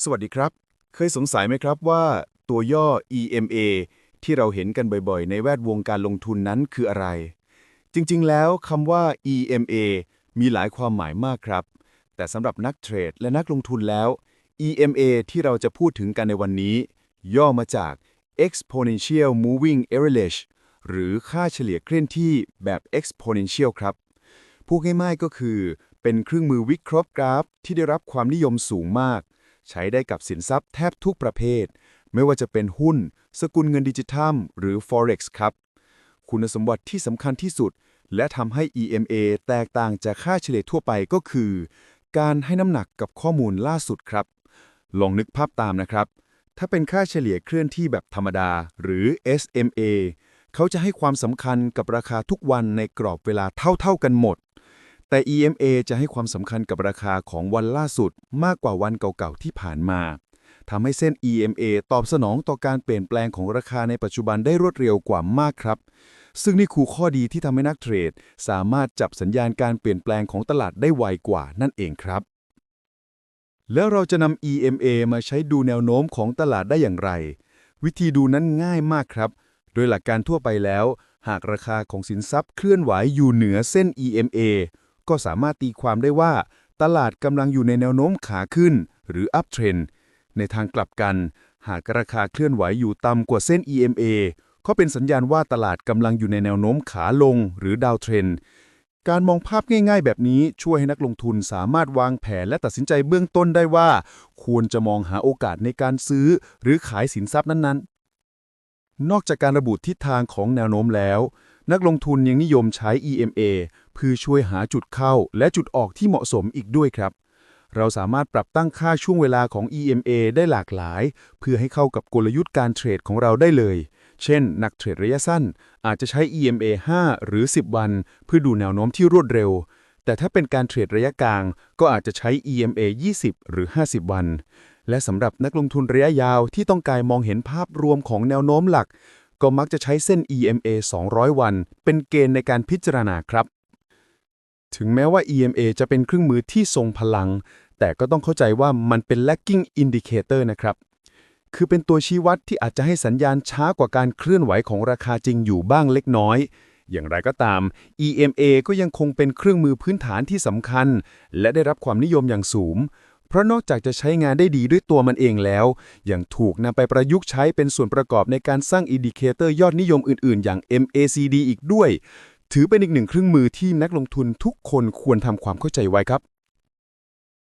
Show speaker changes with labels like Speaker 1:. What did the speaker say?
Speaker 1: สวัสดีครับ เคยสงสัยไหมครับว่าตัวย่อ EMA ที่เราเห็นกันบ่อยๆ ในแวดวงการลงทุนนั้นคืออะไร จริงๆ แล้วคำว่า EMA มีหลายความหมายมากครับ แต่สำหรับนักเทรดและนักลงทุนแล้ว EMA ที่เราจะพูดถึงกันในวันนี้ ย่อมาจาก Exponential Moving Average หรือค่าเฉลี่ยเคลื่อนที่แบบ exponential ครับ พูดง่ายๆก็คือ เป็นเครื่องมือวิเคราะห์กราฟที่ได้รับความนิยมสูงมาก ใช้ได้กับสินทรัพย์แทบทุกประเภท ไม่ว่าจะเป็นหุ้น สกุลเงินดิจิทัล หรือ Forex ครับ คุณสมบัติที่สำคัญที่สุด และทำให้ EMA แตกต่างจากค่าเฉลี่ยทั่วไปก็คือ การให้น้ำหนักกับข้อมูลล่าสุดครับ ลองนึกภาพตามนะครับ ถ้าเป็นค่าเฉลี่ยเคลื่อนที่แบบธรรมดา หรือ SMA เขาจะให้ความสำคัญกับราคาทุกวันในกรอบเวลาเท่าๆกันหมด แต่ EMA จะให้ความสำคัญกับราคาของวันล่าสุดมากกว่าวันเก่าๆที่ผ่านมาทำให้เส้น EMA ตอบสนองต่อการเปลี่ยนแปลงของราคาในปัจจุบันได้รวดเร็วกว่ามากครับ ซึ่งนี่คือข้อดีที่ทำให้นักเทรด สามารถจับสัญญาณการเปลี่ยนแปลงของตลาดได้ไวกว่านั่นเองครับ แล้วเราจะนำ EMA มาใช้ดูแนวโน้มของตลาดได้อย่างไร วิธีดูนั้นง่ายมากครับ โดยหลักการทั่วไปแล้ว หากราคาของสินทรัพย์เคลื่อนไหวอยู่เหนือเส้น EMA ก็สามารถตีความได้ว่า ตลาดกำลังอยู่ในแนวโน้มขาขึ้น หรือ uptrend ในทางกลับกัน หากราคาเคลื่อนไหวอยู่ต่ำกว่าเส้น EMA ก็เป็นสัญญาณว่าตลาดกำลังอยู่ในแนวโน้มขาลง หรือ downtrend การมองภาพง่ายๆ แบบนี้ช่วยให้นักลงทุนสามารถวางแผนและตัดสินใจเบื้องต้นได้ว่า ควรจะมองหาโอกาสในการซื้อ หรือขายสินทรัพย์นั้นๆ นอกจากการระบุทิศทางของแนวโน้มแล้ว นักลงทุนยังนิยมใช้ EMA เพื่อช่วยหาจุดเข้าและจุดออกที่เหมาะสมอีกด้วยครับ เราสามารถปรับตั้งค่าช่วงเวลาของ EMA ได้หลากหลาย เพื่อให้เข้ากับกลยุทธ์การเทรดของเราได้เลย เช่น นักเทรดระยะสั้น อาจจะใช้ EMA 5 หรือ 10 วัน เพื่อดูแนวโน้มที่รวดเร็ว แต่ถ้าเป็นการเทรดระยะกลาง ก็อาจจะใช้ EMA 20 หรือ 50 วันและสำหรับนักลงทุนระยะยาวที่ต้องการมองเห็นภาพรวมของแนวโน้มหลัก ก็มักจะใช้เส้น EMA 200 วัน เป็นเกณฑ์ในการพิจารณาครับ ถึงแม้ว่า EMA จะเป็นเครื่องมือที่ทรงพลัง แต่ก็ต้องเข้าใจว่ามันเป็น lagging indicator นะครับ คือเป็นตัวชี้วัดที่อาจจะให้สัญญาณช้ากว่าการเคลื่อนไหวของราคาจริงอยู่บ้างเล็กน้อย อย่างไรก็ตาม EMA ก็ยังคงเป็นเครื่องมือพื้นฐานที่สำคัญ และได้รับความนิยมอย่างสูง เพราะนอกจากจะใช้งานได้ดีด้วยตัวมันเองแล้ว ยังถูกนำไปประยุกต์ใช้เป็นส่วนประกอบในการสร้างอินดิเคเตอร์ยอดนิยมอื่น ๆ อย่าง MACD อีกด้วย ถือเป็นอีกหนึ่งเครื่องมือที่นักลงทุนทุกคนควรทำความเข้าใจไว้ครับ